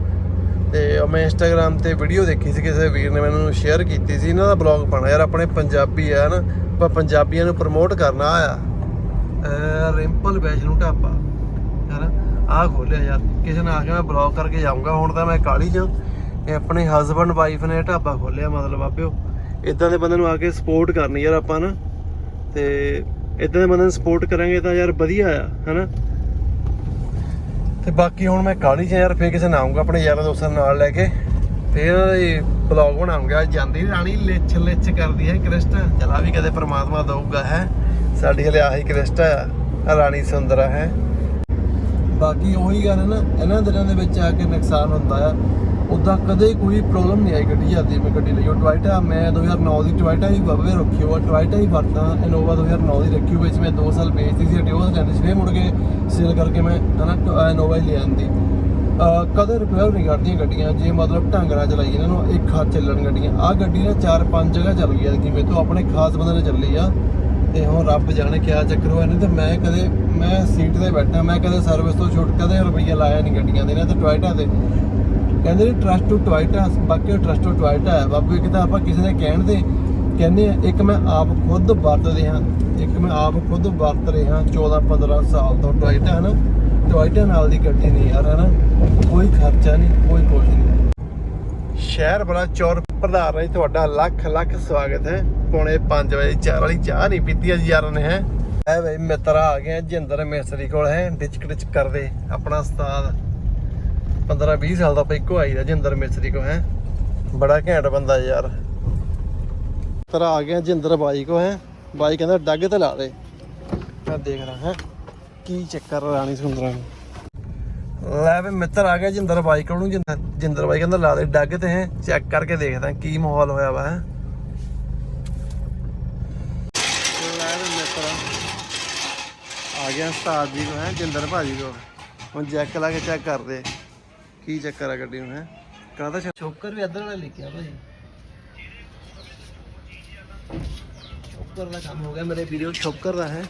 ਤੇ ਉਹ ਮੈਂ ਇੰਸਟਾਗ੍ਰam ਤੇ ਵੀਡੀਓ ਦੇਖੀ ਸੀ, ਕਿਸੇ ਵੀਰ ਨੇ ਮੈਨੂੰ ਸ਼ੇਅਰ ਕੀਤੀ ਸੀ, ਇਹਨਾਂ ਦਾ ਬਲੌਗ ਪਾਣਾ ਯਾਰ, ਆਪਣੇ ਪੰਜਾਬੀ ਆ ਨਾ ਆਪਾਂ ਪੰਜਾਬੀਆਂ ਨੂੰ ਪ੍ਰਮੋਟ ਕਰਨਾ ਆ ਅਹ ਰਿੰਪਲ ਵੈਸ਼ਨੂ ਢਾਬਾ, ਹੈਨਾ? ਆਹ ਖੋਲਿਆ ਯਾਰ, ਕਿਸੇ ਨੇ ਆ ਕੇ ਮੈਂ ਬਲੌਗ ਕਰਕੇ ਜਾਊਂਗਾ, ਹੁਣ ਤਾਂ ਮੈਂ ਕਾਲੀ ਚ। ਇਹ ਆਪਣੇ ਹਸਬੰਡ ਵਾਈਫ ਨੇ ਢਾਬਾ ਖੋਲਿਆ ਮਤਲਬ ਆਪਿਓ ਇਦਾਂ ਦੇ ਬੰਦੇ ਨੂੰ ਆ ਕੇ ਸਪੋਰਟ ਕਰਨੀ ਯਾਰ ਆਪਾਂ ਨਾ। ਤੇ ਇਦਾਂ ਦੇ ਬੰਦੇ ਨੂੰ ਸਪੋਰਟ ਕਰਾਂਗੇ ਤਾਂ ਯਾਰ ਵਧੀਆ ਆ, ਹੈਨਾ? ਤੇ ਬਾਕੀ ਹੁਣ ਮੈਂ ਕਾਲੀ ਚ ਯਾਰ, ਫੇਰ ਕਿਸੇ ਨਾਲ ਆਉਂਗਾ ਆਪਣੇ ਯਾਰਾਂ ਦੋਸਤਾਂ ਨਾਲ ਲੈ ਕੇ। ਫੇਰ ਇਹ ਬਲੌਗ ਬਣਾਉਂਗਾ। ਜਾਂਦੀ ਰਾਣੀ, ਲਿਚ ਲਿਚ ਕਰਦੀ ਹੈ ਕ੍ਰਿਸਟਾ। ਚਲਾ ਵੀ ਕਦੇ ਪ੍ਰਮਾਤਮਾ ਦਊਗਾ, ਹੈ? ਸਾਡੀ ਹਲੇ ਆਹੀ ਕ੍ਰਿਸਟਾ ਆ ਰਾਣੀ ਸੁੰਦਰਾ ਹੈ? ਬਾਕੀ ਉਹੀ ਗੱਲ ਹੈ ਨਾ, ਇਹਨਾਂ ਦਿਨਾਂ ਦੇ ਵਿੱਚ ਆ ਕੇ ਨੁਕਸਾਨ ਹੁੰਦਾ ਆ। ਉਦਾਂ ਕਦੇ ਕੋਈ ਪ੍ਰੋਬਲਮ ਨਹੀਂ ਆਈ ਗੱਡੀ ਜਾਂਦੀ ਮੈਂ ਗੱਡੀ ਲਈ। ਉਹ ਟਵਾਈਟਾ ਮੈਂ 2009 ਦੀ ਟੋਇਟਾ ਹੀ ਬਾਬੇ ਰੱਖੀ ਹੋਆ। ਟਵਾਈਟਾ ਹੀ ਵਰਤਾਂ ਇਨੋਵਾ 2009 ਦੀ ਰੱਖੀ ਹੋਈ ਵਿੱਚ ਮੈਂ 2 ਸਾਲ ਵੇਚਦੀ ਸੀ ਡਿਵੋਰਸ ਲੈਂਦੀ ਸੀ, ਫੇਰ ਮੁੜ ਕੇ ਸੇਲ ਕਰਕੇ ਮੈਂ ਹਨਾ ਇਨੋਵਾ ਹੀ ਲੈ ਆਂਦੀ। ਕਦੇ ਰਿਪੇਅਰ ਨਹੀਂ ਕਰਦੀਆਂ ਗੱਡੀਆਂ। ਜੇ ਮਤਲਬ ਢੰਗ ਨਾਲ ਚਲਾਈ ਇਹਨਾਂ ਨੂੰ, ਇੱਕ ਹੱਥ ਚੱਲਣ ਗੱਡੀਆਂ। ਆਹ ਗੱਡੀ ਨਾ ਚਾਰ ਪੰਜ ਜਗ੍ਹਾ ਚੱਲ ਗਈ ਐ ਕਿਵੇਂ ਤੋਂ ਆਪਣੇ ਖਾਸ ਬੰਦੇ ਨੇ ਚੱਲੀ ਆ, ਤੇ ਹੁਣ ਰੱਬ ਜਾਣੇ ਕਿਆ ਚੱਕਰ ਹੋਇਆ। ਨਹੀਂ ਤੇ ਮੈਂ ਕਦੇ, ਮੈਂ ਸੀਟ ਤੇ ਬੈਠਾ, ਮੈਂ ਕਦੇ ਸਰਵਿਸ ਤੋਂ ਛੁੱਟ, ਕਦੇ ਰੁਪਈਆ ਲਾਇਆ ਨਹੀਂ ਗੱਡੀਆਂ ਦੇ। ਨਾ ਤੇ ਟੋਇਟਾ ਤੇ ਕਹਿੰਦੇ ਨੇ ਟਰਸਟ ਟੂ ਟੋਇਟਾ ਬਾਕੀ ਟਰਸਟ ਟੂ ਟੋਇਟਾ ਹੈ ਬਾਬੂ ਇੱਕ ਤਾਂ ਆਪਾਂ ਕਿਸੇ ਦੇ ਕਹਿਣ ਤੇ ਕਹਿੰਦੇ ਆ, ਇੱਕ ਮੈਂ ਆਪ ਖੁਦ ਵਰਤਦੇ ਹਾਂ ਇੱਕ ਮੈਂ ਆਪ ਖੁਦ ਵਰਤ ਰਿਹਾ 14 15 ਸਾਲ ਤੋਂ। ਟੋਇਟਾ ਹੈ ਨਾ ਟੋਇਟਾ ਨਾਲ ਦੀ ਗੱਡੀ ਨਹੀਂ ਯਾਰ ਹੈ ਨਾ ਕੋਈ ਖਰਚਾ ਨਹੀਂ, ਕੋਈ ਕੁਝ ਨਹੀਂ। ਸ਼ਹਿਰ ਬੜਾ ਚੌਰ ਪ੍ਰਧਾਨ ਰਹੀ ਤੁਹਾਡਾ ਲੱਖ ਲੱਖ ਸਵਾਗਤ ਹੈ। ਪੌਣੇ 5 ਵਜੇ ਚਾਰ ਵਾਲੀ ਚਾਹ ਨਹੀਂ ਪੀਤੀ ਅੱਜ ਯਾਰਾਂ ਨੇ, ਹੈ? ਐ ਬਈ ਮਿੱਤਰ ਆ ਗਏ ਜਿੰਦਰ ਮੇਸਰੀ ਕੋਲ, ਹੈ? ਡਿਚਕ ਡਿਚ ਕਰਦੇ, ਆਪਣਾ ਉਸਤਾਦ। 15 20 ਸਾਲ ਦਾ ਪਈਕੋ ਆਈ ਦਾ, ਜਿੰਦਰ ਮਿਸਤਰੀ ਕੋ, ਹੈ। ਬੜਾ ਘੈਂਟ ਬੰਦਾ ਯਾਰ। ਤਰ ਆ ਗਿਆ ਜਿੰਦਰ ਬਾਈ ਕੋ, ਹੈ। ਬਾਈ ਕਹਿੰਦਾ, ਡੱਗ ਤੇ ਲਾ ਦੇ। ਮੈਂ ਦੇਖ ਰਹਾ ਹੈ। ਕੀ ਚੱਕਰ ਰਾਣੀ ਸੁੰਦਰਾਂ ਨੂੰ। ਲੈ ਵੀ ਮਿੱਤਰ ਆ ਗਿਆ ਜਿੰਦਰ ਬਾਈ ਕੋਲ ਨੂੰ ਜਿੰਦਰ ਬਾਈ ਕਹਿੰਦਾ, ਲਾ ਦੇ ਡੱਗ ਤੇ, ਹੈ। ਚੈੱਕ ਕਰਕੇ ਦੇਖਦਾ ਕੀ ਮਾਹੌਲ ਹੋਇਆ ਵਾ, ਹੈ। ਮਿੱਤਰ। ਆ ਗਿਆ ਉਸਤਾਦ ਜੀ ਕੋ, ਹੈ, ਜਿੰਦਰ ਭਾਜੀ ਕੋ। ਹੁਣ ਜੈਕ ਲਾ ਕੇ ਚੈੱਕ ਕਰਦੇ। ਕੀ ਚੱਕਰ ਆ ਗੱਡੀ ਨੂੰ, ਹੈ? ਕਾਹਦਾ ਛੋਕਰ ਵੀ ਇੱਧਰ ਵਾਲਾ ਲਿਖਿਆ ਭਾਜੀ ਛੋਕਰ ਦਾ ਕੰਮ ਹੋ ਗਿਆ ਮੇਰੇ ਵੀਡੀਓ ਛੋਕਰ ਦਾ, ਹੈ?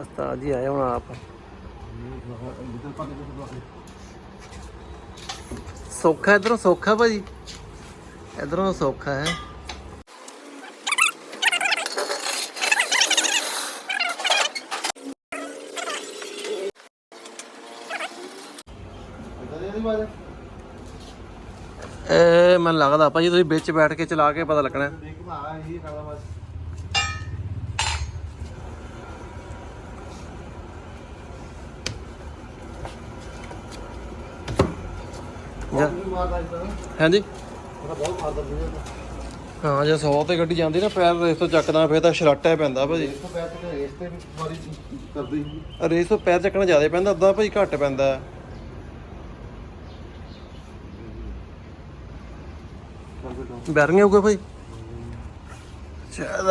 ਉਸਤਾਦ ਜੀ ਆਏ ਹੁਣ ਆਪ। ਸੌਖਾ, ਇਧਰੋਂ ਸੌਖਾ ਭਾਜੀ ਇਧਰੋਂ ਸੌਖਾ, ਹੈ ਇਹ ਮੈਨੂੰ ਲੱਗਦਾ ਭਾਜੀ ਤੁਸੀਂ ਵਿੱਚ ਬੈਠ ਕੇ ਚਲਾ ਕੇ ਪਤਾ ਲੱਗਣਾ। ਜਾ। ਹਾਂਜੀ? ਹਾਂ ਜੇ 100 ਤੇ ਗੱਡੀ ਜਾਂਦੀ ਨਾ ਪੈਰ ਰੇਸ ਤੋਂ ਚੱਕਦਾ ਫੇਰ ਤਾਂ ਛਰਾਟਾ ਪੈਂਦਾ ਭਾਜੀ। ਰੇਸ ਤੋਂ ਪੈਰ ਚੱਕਣਾ ਜ਼ਿਆਦਾ ਪੈਂਦਾ ਅੱਧਾ ਭਾਜੀ ਘੱਟ ਪੈਂਦਾ। ਬੈਰਿੰਗ ਹੋਊਗਾ ਭਾਈ? ਸ਼ਾਇਦ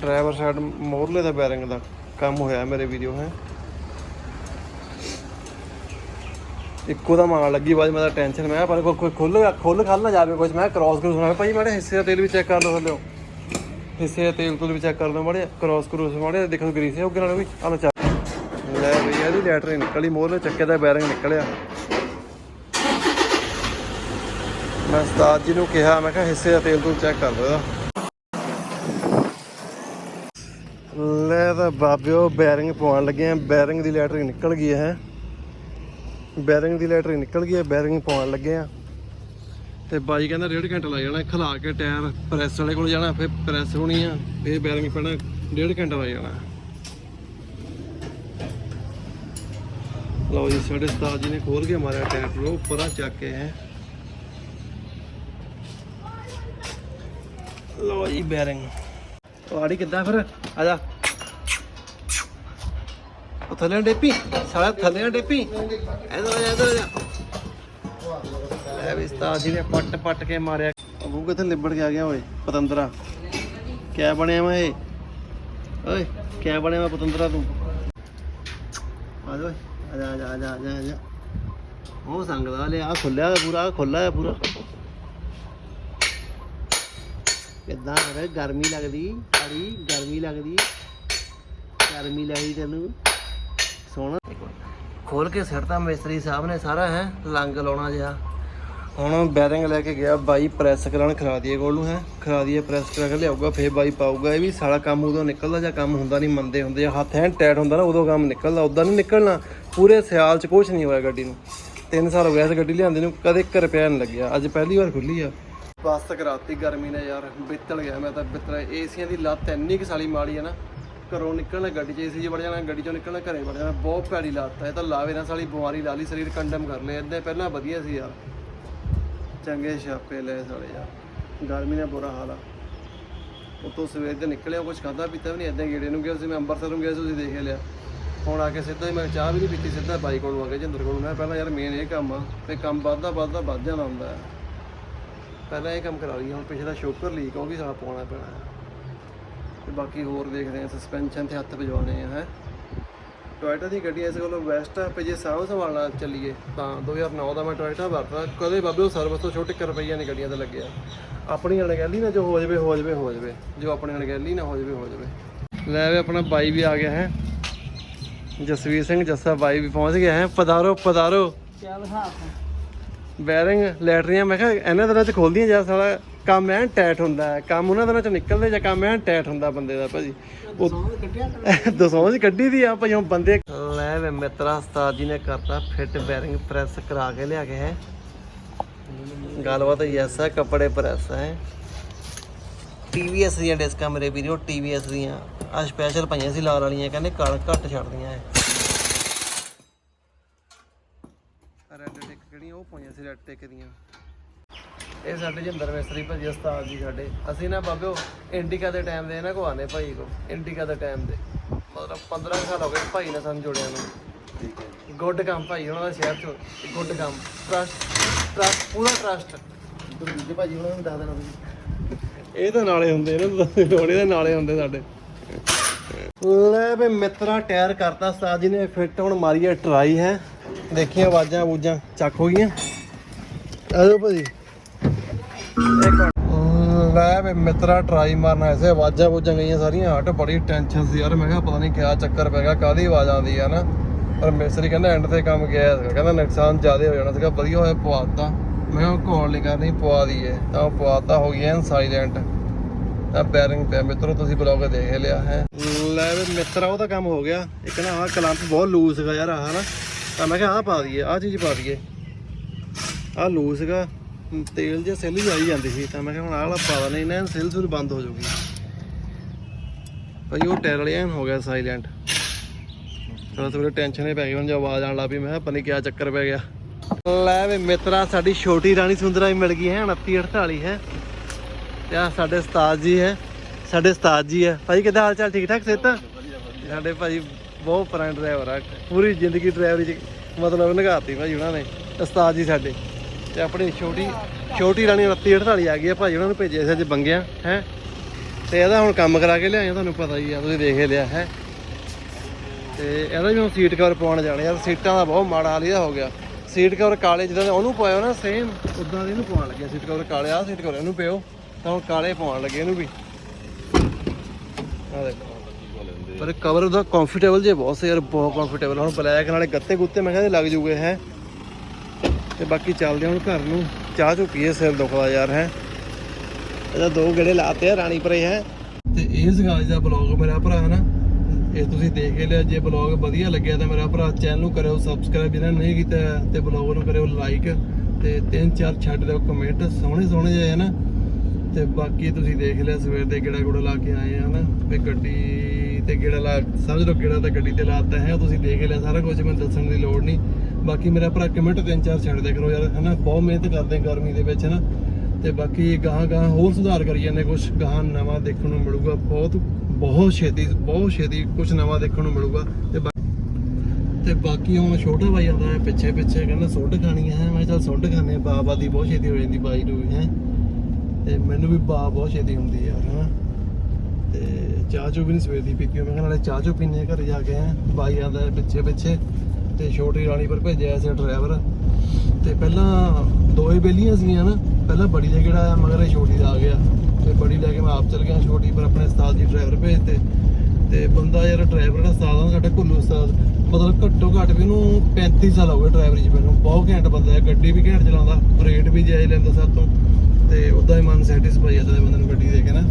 ਡਰਾਈਵਰ ਸਾਈਡ ਮੋਰਲੇ ਦਾ ਬੈਰਿੰਗ ਦਾ ਕੰਮ ਹੋਇਆ ਮੇਰੇ ਵੀਡੀਓ ਹੈ। ਇੱਕੋ ਦਾ ਮਾਰ ਲੱਗੀ, ਬਾਅਦ ਮੈਂ ਤਾਂ ਟੈਨਸ਼ਨ ਮੈਂ ਪਰ ਕੋਈ ਖੁੱਲ ਖੁੱਲ ਖੱਲ ਨਾ ਜਾਵੇ ਕੁਝ ਮੈਂ ਕ੍ਰਾਸ ਕਰੂਸ ਨਾ ਭਾਈ, ਮਾੜੇ ਹਿੱਸੇ ਦਾ ਤੇਲ ਵੀ ਚੈੱਕ ਕਰ ਲਓ ਹਲਿਓ ਹਿੱਸੇ ਦਾ ਤੇਲ ਤੁਲ ਵੀ ਚੈੱਕ ਕਰ ਲਓ, ਮਾੜੇ ਕ੍ਰਾਸ ਕਰੂਸ ਮਾੜੇ ਦੇਖੋ ਗਰੀਸ ਹੈ ਉਹ ਨਾਲ ਵੀ। ਆ ਲੋ ਚੱਕ ਲੈ ਬਈ ਇਹਦੀ ਲੈਟਰ ਨਿਕਲੀ ਮੋਰਲੇ ਚੱਕੇ ਦਾ ਬੈਰਿੰਗ ਨਿਕਲਿਆ। ਮੈਂ ਉਸਤਾਦ ਜੀ ਨੂੰ ਕਿਹਾ, ਮੈਂ ਕਿਹਾ ਹਿੱਸੇ ਦਾ ਤੇਲ ਤੂੰ ਚੈੱਕ ਕਰ ਲਓ। ਲੈ ਤਾਂ ਬਾਬਿਓ ਬੈਰਿੰਗ ਪਵਾਉਣ ਲੱਗੇ ਆ। ਬੈਰਿੰਗ ਦੀ ਲੈਟਰ ਨਿਕਲ ਗਈ ਹੈ। ਬੈਰਿੰਗ ਦੀ ਲੈਟਰ ਨਿਕਲ ਗਈ ਹੈ ਬੈਰਿੰਗ ਪਵਾਉਣ ਲੱਗੇ ਆ। ਤੇ ਬਾਈ ਕਹਿੰਦਾ ਡੇਢ ਘੰਟਾ ਲੱਗ ਜਾਣਾ, ਖਲਾ ਕੇ ਟਾਇਰ ਪ੍ਰੈਸ ਵਾਲੇ ਕੋਲ ਜਾਣਾ, ਫਿਰ ਪ੍ਰੈਸ ਹੋਣੀ ਆ, ਫਿਰ ਬੈਰਿੰਗ ਪੈਣਾ, ਡੇਢ ਘੰਟਾ ਲੱਗ ਜਾਣਾ। ਲਓ ਜੀ, ਸਾਡੇ ਉਸਤਾਦ ਜੀ ਨੇ ਖੋਲ ਕੇ ਮਾਰਿਆ ਟਾਇਰ ਉਹ ਪਰਾਂ ਚੱਕ ਕੇ। ਹੈ ਲੋ ਜੀ ਬੈਰਿੰਗ ਆੜੀ ਕਿੱਦਾਂ ਫਿਰ? ਆ ਜਾ। ਉਹ ਥੱਲੇ ਨਾ ਡੇਪੀ। ਸਾਲਾ ਥੱਲੇ ਨਾ ਡੇਪੀ। ਇਧਰ ਆ ਜਾ, ਇਧਰ ਆ ਜਾ। ਇਹ ਵੀ ਉਸਤਾਦ ਜੀ ਨੇ ਪੱਟ ਪੱਟ ਕੇ ਮਾਰਿਆ। ਉਹ ਕਿੱਥੇ ਲਿਬੜ ਕੇ ਆ ਗਿਆ ਓਏ, ਪਤੰਦਰਾ। ਕਿਆ ਬਣਿਆ ਮੈਂ ਇਹ? ਓਏ, ਕਿਆ ਬਣਿਆ ਮੈਂ ਪਤੰਦਰਾ ਤੂੰ? ਆ ਜਾ ਆ ਜਾ ਆ ਜਾ ਆ ਜਾ ਉਹ ਸੰਗਦਾ ਲਿਆ ਖੁੱਲਿਆ ਪੂਰਾ, ਆਹ ਖੁੱਲਾ ਹੈ ਪੂਰਾ। ਕਿੱਦਾਂ ਕਰੇ? ਗਰਮੀ ਲੱਗਦੀ ਬੜੀ ਗਰਮੀ ਲੱਗਦੀ। ਗਰਮੀ ਲੱਗਦੀ ਤੈਨੂੰ। ਸੋਹਣਾ। ਖੋਲ ਕੇ ਸਿੱਟਦਾ ਮਿਸਤਰੀ ਸਾਹਿਬ ਨੇ ਸਾਰਾ, ਹੈ, ਲੰਗ ਲਾਉਣਾ ਜਿਹਾ। ਹੁਣ ਬੈਰਿੰਗ ਲੈ ਕੇ ਗਿਆ ਬਾਈ, ਪ੍ਰੈਸ ਕਰਾਉਣ। ਖਰਾ ਦਈਏ ਕੋਲ ਨੂੰ, ਹੈ। ਖਰਾ ਦਈਏ, ਪ੍ਰੈਸ ਕਰਾ ਕੇ ਲਿਆਊਗਾ, ਫੇਰ ਬਾਈ ਪਾਊਗਾ। ਇਹ ਵੀ ਸਾਲਾ ਕੰਮ ਉਦੋਂ ਨਿਕਲਦਾ ਜਾਂ ਕੰਮ ਹੁੰਦਾ ਨਹੀਂ ਮੰਦੇ ਹੁੰਦੇ ਆ। ਹੱਥ ਐਨ ਟਾਈਟ ਹੁੰਦਾ ਨਾ, ਉਦੋਂ ਕੰਮ ਨਿਕਲਦਾ ਉਦਾਂ ਨਹੀਂ ਨਿਕਲਣਾ। ਪੂਰੇ ਸਿਆਲ ਚ ਕੁਝ ਨਹੀਂ ਹੋਇਆ ਗੱਡੀ ਨੂੰ। 3 ਸਾਲ ਹੋ ਗਏ ਇਸ ਗੱਡੀ ਲਿਆਂਦੇ ਨੂੰ, ਕਦੇ 1 ਰੁਪਿਆ ਨਹੀਂ ਲੱਗਿਆ। ਅੱਜ ਪਹਿਲੀ ਵਾਰ ਖੁੱਲੀ ਆ। ਬਸ ਕਰਾਤੀ ਗਰਮੀ ਨੇ ਯਾਰ, ਬਿੱਤਲ ਗਿਆ ਮੈਂ ਤਾਂ ਬਿੱਤਲ। ਏਸੀਆਂ ਦੀ ਲੱਤ ਇੰਨੀ ਕਿ ਸਾਲੀ ਮਾੜੀ ਹੈ ਨਾ, ਘਰੋਂ ਨਿਕਲਣਾ ਗੱਡੀ 'ਚ, ਏਸੀ 'ਚ ਵੜ ਜਾਣਾ, ਗੱਡੀ 'ਚੋਂ ਨਿਕਲਣਾ, ਘਰੇ ਵੜ ਜਾਣਾ, ਬਹੁਤ ਭੈੜੀ ਲੱਤ ਹੈ ਇਹ ਤਾਂ ਲਾਵੇ ਨਾ ਸਾਲੀ ਬਿਮਾਰੀ, ਲਾ ਲਈ ਸਰੀਰ ਕੰਡਮ ਕਰ ਲਏ। ਏਦਾਂ ਪਹਿਲਾਂ ਵਧੀਆ ਸੀ ਯਾਰ। ਚੰਗੇ ਛਾਪੇ ਲਏ ਸਾਲੇ ਯਾਰ। ਗਰਮੀ ਨੇ ਬੁਰਾ ਹਾਲ ਆ। ਉਤੋਂ ਸਵੇਰ ਦੇ ਨਿਕਲਿਆ ਕੁਝ ਖਾਦਾ ਪੀਤਾ ਵੀ ਨਹੀਂ, ਏਦਾਂ ਗੇੜੇ ਨੂੰ ਗਿਆ ਸੀ, ਮੈਂ ਅੰਮ੍ਰਿਤਸਰ ਨੂੰ ਗਿਆ ਸੀ ਤੁਸੀਂ ਦੇਖ ਲਿਆ। ਹੁਣ ਆ ਕੇ ਸਿੱਧਾ ਹੀ ਮੈਂ ਚਾਹ ਵੀ ਨਹੀਂ ਪੀਤੀ, ਸਿੱਧਾ ਬਾਈਕ ਕੋਲ ਆ ਗਿਆ, ਜਿੰਦਰ ਕੋਲ। ਮੈਂ ਪਹਿਲਾਂ ਯਾਰ ਮੇਨ ਇਹ ਕੰਮ ਆ, ਤੇ ਕੰਮ ਵੱਧਦਾ ਵੱਧਦਾ ਵੱਧ ਜਾਣਾ ਹੁੰਦਾ। ਹੈ ਪਹਿਲਾਂ ਇਹ ਕੰਮ ਕਰਾ ਲਈ ਹੁਣ ਪਿਛਲਾ ਸ਼ੋਕਰ ਲੀਕ ਉਹ ਵੀ ਸਾਰਾ ਪਾਉਣਾ ਪੈਣਾ ਤੇ ਬਾਕੀ ਹੋਰ ਦੇਖਦੇ ਆ ਸਸਪੈਂਸ਼ਨ ਤੇ ਹੱਥ ਵਜਵਾਉਣੇ ਆ, ਹੈ। ਟੋਇਟਾ ਦੀ ਗੱਡੀ ਇਸ ਕੋਲੋਂ ਬੈਸਟ ਆ ਪੇ ਜੇ ਸਾਂਭ ਸੰਭਾਲਣਾ ਚੱਲੀਏ, ਤਾਂ 2009 ਦਾ ਮੈਂ ਟੋਇਟਾ ਵਰਤਦਾ, ਕਦੇ ਬਾਬੇ ਉਹ ਸਰਵਿਸ ਤੋਂ ਛੋਟੇ ਕਰ ਰੁਪਈਆ ਨਹੀਂ ਗੱਡੀਆਂ ਤੇ ਲੱਗਿਆ। ਆਪਣੀ ਅਣਗਹਿਲੀ ਨਾ, ਜੋ ਹੋ ਜਾਵੇ ਹੋ ਜਾਵੇ ਹੋ ਜਾਵੇ। ਜੋ ਆਪਣੀ ਅਣਗਹਿਲੀ ਨਾ, ਹੋ ਜਾਵੇ ਹੋ ਜਾਵੇ। ਲੈ ਵੇ ਆਪਣਾ ਬਾਈ ਵੀ ਆ ਗਿਆ, ਹੈ। ਜਸਵੀਰ ਸਿੰਘ ਜੱਸਾ ਬਾਈ ਵੀ ਪਹੁੰਚ ਗਿਆ, ਹੈ। ਪਧਾਰੋ ਪਧਾਰੋ।
ਚੱਲ ਹਾਂ
ਬੈਰਿੰਗ ਲੈਟਰੀਆਂ ਮੈਂ ਕਿਹਾ ਇਹਨਾਂ ਦਿਨਾਂ ਚ ਖੋਲਦੀਆਂ ਜਾਂ ਸਾਲਾ ਕੰਮ ਐਨ ਟਾਈਟ ਹੁੰਦਾ ਹੈ। ਕੰਮ ਉਹਨਾਂ ਦਿਨਾਂ ਚ ਨਿਕਲਦੇ ਜਾਂ ਕੰਮ ਐਨ ਟਾਈਟ ਹੁੰਦਾ ਬੰਦੇ ਦਾ ਭਾਜੀ। ਉਹ
ਸੌਂ ਕੱਢਿਆ
ਦਸੋਂ ਦੀ ਕੱਢੀ ਦੀ ਆ ਭਾਈ ਹੁਣ ਬੰਦੇ ਲੈ ਵੇ ਮਿੱਤਰਾ ਉਸਤਾਦ ਜੀ ਨੇ ਕਰਤਾ ਫਿੱਟ ਬੈਰਿੰਗ ਪ੍ਰੈਸ ਕਰਾ ਕੇ ਲਿਆ ਕੇ ਹੈ। ਗੱਲਬਾਤ ਯੈਸ ਹੈ ਕੱਪੜੇ ਪ੍ਰੈਸ ਹੈ। TVS ਦੀਆਂ ਡਿਸਕਾਂ ਮੇਰੇ ਵੀਡੀਓ TVS ਦੀਆਂ। ਆ ਸਪੈਸ਼ਲ ਪਾਈਆਂ ਸੀ ਲਾਲ ਵਾਲੀਆਂ ਕਹਿੰਦੇ ਕਲ ਘੱਟ ਛੱਡਦੀਆਂ ਐ ਰੈੱਡ ਟਿਕ ਪਾਈਆਂ ਸੀ ਰੈੱਡ ਟਿਕ ਦੀਆਂ। ਇਹ ਸਾਡੇ ਜਿੰਦਰ ਮਿਸਤਰੀ ਭਾਜੀ ਉਸਤਾਦ ਜੀ ਸਾਡੇ। ਅਸੀਂ ਨਾ ਬਾਬਿਓ ਇੰਡੀਕਾ ਦੇ ਟਾਈਮ ਦੇ ਇਹਨਾਂ ਕੋ ਆਨੇ ਭਾਈ ਕੋ ਇੰਡੀਕਾ ਦੇ ਟਾਈਮ ਦੇ। ਮਤਲਬ 15 ਸਾਲ ਹੋ ਗਏ ਭਾਈ ਨੇ ਸਾਨੂੰ ਜੋੜਿਆ ਨੂੰ। ਠੀਕ ਹੈ ਗੁੱਡ ਕੰਮ ਭਾਈ ਉਹਨਾਂ ਦਾ ਸ਼ਹਿਰ ਚ ਗੁੱਡ ਕੰਮ। ਟਰਸਟ ਟਰਸਟ ਪੂਰਾ ਟਰਸਟ ਦੂਜੇ ਭਾਜੀ ਉਹਨਾਂ ਨੂੰ ਦੱਸ ਦੇਣਾ ਤੁਸੀਂ। ਇਹ ਤਾਂ ਨਾਲੇ ਹੁੰਦੇ ਇਹਨਾਂ ਨੂੰ ਲੋੜੇ ਦੇ ਨਾਲੇ ਹੁੰਦੇ ਸਾਡੇ। ਲੈ ਵੇ ਮਿੱਤਰਾ ਟਾਇਰ ਕਰਤਾ ਉਸਤਾਦ ਜੀ ਨੇ ਫਿੱਟ ਹੁਣ ਮਾਰੀਏ ਟਰਾਈ ਹੈ। ਦੇਖੀਆਂ ਆਵਾਜ਼ਾਂ, ਆਵੂਜਾਂ, ਚੱਕ ਹੋ ਗਈਆਂ। ਆਜੋ ਭਾਜੀ। ਲੈ ਵੇ ਮਿੱਤਰਾ ਟਰਾਈ ਮਾਰਨਾ। ਐਸੇ ਆਵਾਜ਼ਾਂ ਆਵੂਜਾਂ ਗਈਆਂ ਸਾਰੀਆਂ। ਹਟ ਬੜੀ ਟੈਨਸ਼ਨ ਸੀ ਯਾਰ। ਮੈਂ ਕਿਹਾ ਪਤਾ ਨਹੀਂ ਕਿਆ ਚੱਕਰ ਪੈ ਗਿਆ ਕਾਦੀ ਆਵਾਜ਼ ਆਉਂਦੀ ਆ ਨਾ। ਪਰ ਮਿਸਤਰੀ ਕਹਿੰਦਾ ਐਂਡ ਤੇ ਕੰਮ ਗਿਆ ਸੀਗਾ। ਕਹਿੰਦਾ ਨੁਕਸਾਨ ਜ਼ਿਆਦਾ ਹੋ ਜਾਣਾ ਸੀਗਾ। ਵਧੀਆ ਹੋਇਆ, ਪਵਾਤਾ। ਮੈਂ ਕਿਹਾ ਕਾਲ ਨਹੀਂ ਕਰਨੀ, ਪਵਾ ਦਈਏ। ਤਾਂ ਪਵਾਤਾ ਹੋ ਗਿਆ ਸਾਇਲੈਂਟ ਆ ਬੈਰਿੰਗ ਪਿਆ। ਮਿੱਤਰੋ, ਤੁਸੀਂ ਬਲੌਗ ਦੇਖ ਲਿਆ ਹੈ। ਲੈ ਵੇ ਮਿੱਤਰਾ ਉਹ ਤਾਂ ਕੰਮ ਹੋ ਗਿਆ। ਇੱਕ ਨਾ ਆਹ ਕਲੰਪ ਬਹੁਤ ਲੂਜ਼ ਸੀਗਾ ਯਾਰ, ਆਹ ਨਾ। ਤਾਂ ਮੈਂ ਕਿਹਾ ਆਹ ਪਾ ਦਈਏ, ਆਹ ਚੀਜ਼ ਪਾ ਦਈਏ। ਆਹ ਲੂਜ਼ ਸੀਗਾ ਤੇਲ ਜਿਹਾ ਸੈੱਲ ਹੀ ਆਈ ਜਾਂਦੀ ਸੀ, ਤਾਂ ਮੈਂ ਕਿਹਾ ਹੁਣ ਆਹ ਵਾਲਾ ਪਾ ਦਨੇ ਇਹਨਾਂ ਸੈੱਲ ਸੁਲ ਬੰਦ ਹੋ ਜਾਊਗੀ। ਭਾਈ ਉਹ ਟਾਇਰ ਵਾਲੀ ਹੋ ਗਿਆ ਸਾਇਲੈਂਟ ਚਲੋ ਥੋੜੀ ਟੈਨਸ਼ਨ ਹੀ ਪੈ ਗਈ ਹੁਣ ਜੇ ਆਵਾਜ਼ ਆਣ ਲੱਗ ਮੈਂ ਪਤਾ ਨਹੀਂ ਕਿਆ ਚੱਕਰ ਪੈ ਗਿਆ। ਲੈ ਵੇ ਮਿੱਤਰਾ, ਸਾਡੀ ਛੋਟੀ ਰਾਣੀ ਸੁੰਦਰਾ ਵੀ ਮਿਲ ਗਈ ਹੈ 2948 ਹੈ। ਤੇ ਆ ਸਾਡੇ ਉਸਤਾਦ ਜੀ ਹੈ, ਸਾਡੇ ਉਸਤਾਦ ਜੀ ਹੈ। ਭਾਈ ਕਿੱਦਾਂ ਹਾਲ ਚਾਲ, ਠੀਕ ਠਾਕ ਸਿਹਤ? ਸਾਡੇ ਭਾਈ ਬਹੁਤ ਪੁਰਾਣੇ ਡਰਾਈਵਰ ਆ। ਪੂਰੀ ਜ਼ਿੰਦਗੀ ਡਰਾਈਵਰੀ ਚ ਮਤਲਬ ਨਗਾਤੀ ਭਾਈ ਉਹਨਾਂ ਨੇ, ਉਸਤਾਦ ਜੀ ਸਾਡੇ। ਤੇ ਆਪਣੀ ਛੋਟੀ ਛੋਟੀ ਰਾਣੀ 2948 ਆ ਗਈ ਆ, ਭਾਈ ਉਹਨਾਂ ਨੂੰ ਭੇਜਿਆ ਸੀ ਅੱਜ ਬੰਗਿਆ, ਹੈ। ਤੇ ਇਹਦਾ ਹੁਣ ਕੰਮ ਕਰਾ ਕੇ ਲਿਆਏ ਤੁਹਾਨੂੰ ਪਤਾ ਹੀ ਆ, ਤੁਸੀਂ ਦੇਖ ਹੀ ਲਿਆ, ਹੈ। ਤੇ ਇਹਦਾ ਵੀ ਹੁਣ ਸੀਟ ਕਵਰ ਪਾਉਣ ਜਾਣੇ ਯਾਰ ਸੀਟਾਂ ਦਾ ਬਹੁਤ ਮਾੜਾ ਹਾਲ ਇਹਦਾ ਹੋ ਗਿਆ। ਸੀਟ ਕਵਰ ਕਾਲੇ ਜਿੱਦਾਂ ਦੇ ਉਹਨੂੰ ਪਾਇਓ ਨਾ ਸੇਮ ਉਦਾਂ ਦੇ ਇਹਨੂੰ ਪਾਉਣ ਲੱਗਿਆ ਸੀਟ ਕਵਰ ਕਾਲੇ ਆ ਸੀਟ ਕਵਰ ਇਹਨੂੰ ਪਿਓ। ਤਾਂ ਹੁਣ ਕਾਲੇ ਪਾਉਣ ਲੱਗੇ ਇਹਨੂੰ ਵੀ। ਆ ਦੇਖੋ। ਪਰ ਕਵਰ ਉਹਦਾ ਕੰਫਰਟੇਬਲ ਜੇ ਬਹੁਤ ਸੇ ਯਾਰ ਬਹੁਤ ਕੰਫਰਟੇਬਲ ਹੁਣ ਬਲੈਕ ਨਾਲੇ ਗੱਤੇ ਗੁੱਤੇ ਮੈਂ ਕਹਿੰਦੇ ਲੱਗ ਜੂਗੇ ਹੈ। ਤੇ ਬਾਕੀ ਚੱਲਦੇ ਹੁਣ ਘਰ ਨੂੰ। ਚਾਹ ਚੋ ਪੀਏ ਸਿਰ ਦੁਖਦਾ ਯਾਰ ਹੈ। ਇਹਦਾ ਦੋ ਗੇੜੇ ਲਾਤੇ ਆ ਰਾਣੀਪਰੇ ਹੈ। ਤੇ ਇਹ ਸੀਗਾ ਦਾ ਬਲੌਗ ਮੇਰਾ ਭਰਾ ਨਾ ਇਹ ਤੁਸੀਂ ਦੇਖ ਲਿਆ ਜੇ ਬਲੌਗ ਵਧੀਆ ਲੱਗਿਆ ਤਾਂ ਮੇਰਾ ਭਰਾ ਚੈਨਲ ਨੂੰ ਕਰਿਓ ਸਬਸਕ੍ਰਾਈਬ ਜਿਹਨਾਂ ਨੇ ਨਹੀਂ ਕੀਤਾ ਹੈ, ਤੇ ਬਲੌਗ ਨੂੰ ਕਰਿਓ ਲਾਈਕ ਤੇ ਤਿੰਨ ਚਾਰ ਛੱਡ ਦਿਓ ਕਮੈਂਟ ਸੋਹਣੇ ਸੋਹਣੇ ਜਿਹੇ ਹੈ। ਨਾ ਤੇ ਬਾਕੀ ਤੁਸੀਂ ਦੇਖ ਲਿਆ ਸਵੇਰ ਦੇ ਗੇੜਾ ਗੁੜਾ ਲਾ ਕੇ ਆਏ ਆ ਨਾ ਤੇ ਗੱਡੀ ਤੇ ਗੇੜਾ ਲਾ, ਸਮਝ ਲਓ ਗੇੜਾ ਤਾਂ ਗੱਡੀ ਤੇ ਲਾਤਾ ਹੈ ਤੁਸੀਂ ਦੇਖ ਲਿਆ ਸਾਰਾ ਕੁਝ ਮੈਨੂੰ ਦੱਸਣ ਦੀ ਲੋੜ ਨਹੀਂ। ਬਾਕੀ ਮੇਰਾ ਭਰਾ ਕਮੈਂਟ ਤਿੰਨ ਚਾਰ ਛੱਡ ਦਿਆ ਕਰੋ ਯਾਰ, ਹਨਾ, ਬਹੁਤ ਮਿਹਨਤ ਕਰਦੇ ਗਰਮੀ ਦੇ ਵਿੱਚ, ਹਨਾ। ਤੇ ਬਾਕੀ ਗਾਹਾਂ ਗਾਹਾਂ ਹੋਰ ਸੁਧਾਰ ਕਰੀ ਜਾਂਦੇ ਕੁਝ ਗਾਹਾਂ ਨਵਾਂ ਦੇਖਣ ਨੂੰ ਮਿਲੂਗਾ, ਬਹੁਤ ਬਹੁਤ ਛੇਤੀ ਬਹੁਤ ਛੇਤੀ ਕੁਝ ਨਵਾਂ ਦੇਖਣ ਨੂੰ ਮਿਲੂਗਾ। ਤੇ ਬਾ- ਤੇ ਬਾਕੀ ਹੁਣ ਛੋਟਾ ਭਾਈ ਆਉਂਦਾ ਹੈ, ਪਿੱਛੇ ਪਿੱਛੇ ਕਹਿੰਦਾ ਸੁੱਡ ਖਾਣੀ ਹੈ, ਮੈਂ ਕਿਹਾ ਚੱਲ ਸੁੱਡ ਖਾਣੇ ਬਾਬਾ ਦੀ ਬਹੁਤ ਛੇਤੀ ਹੋ ਜਾਂਦੀ ਬਾਈ ਨੂੰ ਹੈ। ਤੇ ਮੈਨੂੰ ਵੀ ਬਾ ਬਹੁਤ ਛੇਤੀ ਹੁੰਦੀ ਯਾਰ, ਹਨਾ। ਤੇ ਚਾਹ ਚੋ ਵੀ ਨਹੀਂ ਸਵੇਰ ਦੀ ਪੀਤੀ। ਮੈਂ ਕਿਹਾ ਨਾਲੇ ਚਾਹ ਚੋ ਪੀਨੇ ਘਰ ਜਾ ਕੇ ਹੈ ਬਾਈ ਆਉਂਦਾ ਪਿੱਛੇ ਪਿੱਛੇ। ਤੇ ਛੋਟੀ ਰਾਣੀ ਪਰ ਭੇਜਿਆ ਸੀ ਡਰਾਈਵਰ ਤੇ ਪਹਿਲਾਂ ਦੋਏ ਬੇਲੀਆਂ ਸੀਗੀਆਂ ਨਾ, ਪਹਿਲਾਂ ਬੜੀ ਦਾ ਕਿਹੜਾ ਆਇਆ, ਮਗਰ ਇਹ ਛੋਟੀ ਦਾ ਆ ਗਿਆ। ਤੇ ਬੜੀ ਲੈ ਕੇ ਮੈਂ ਆਪ ਚਲ ਗਿਆ ਛੋਟੀ ਪਰ ਆਪਣੇ ਉਸਤਾਦ ਜੀ ਡਰਾਈਵਰ ਭੇਜਤੇ। ਤੇ ਬੰਦਾ ਯਾਰ ਡਰਾਈਵਰ ਦਾ ਉਸਤਾਦ ਆ, ਸਾਡਾ ਕੁੱਲੂ ਉਸਤਾਦ, ਮਤਲਬ ਘੱਟੋ ਘੱਟ ਵੀ ਉਹਨੂੰ 35 ਸਾਲ ਹੋ ਗਏ ਡਰਾਈਵਰੀ 'ਚ ਮੈਨੂੰ। ਬਹੁਤ ਘੈਂਟ ਬੰਦਾ ਹੈ, ਗੱਡੀ ਵੀ ਘੈਂਟ ਚਲਾਉਂਦਾ ਰੇਟ ਵੀ ਜਾਇਜ਼ ਲੈਂਦਾ ਸਾਡੇ ਤੋਂ ਤੇ ਉਦਾਂ ਹੀ ਮਨ ਸੈਟੀਸਫਾਈ ਆ ਜਦ ਬੰਦੇ ਨੂੰ ਗੱਡੀ ਦੇ ਕੇ ਨਾ।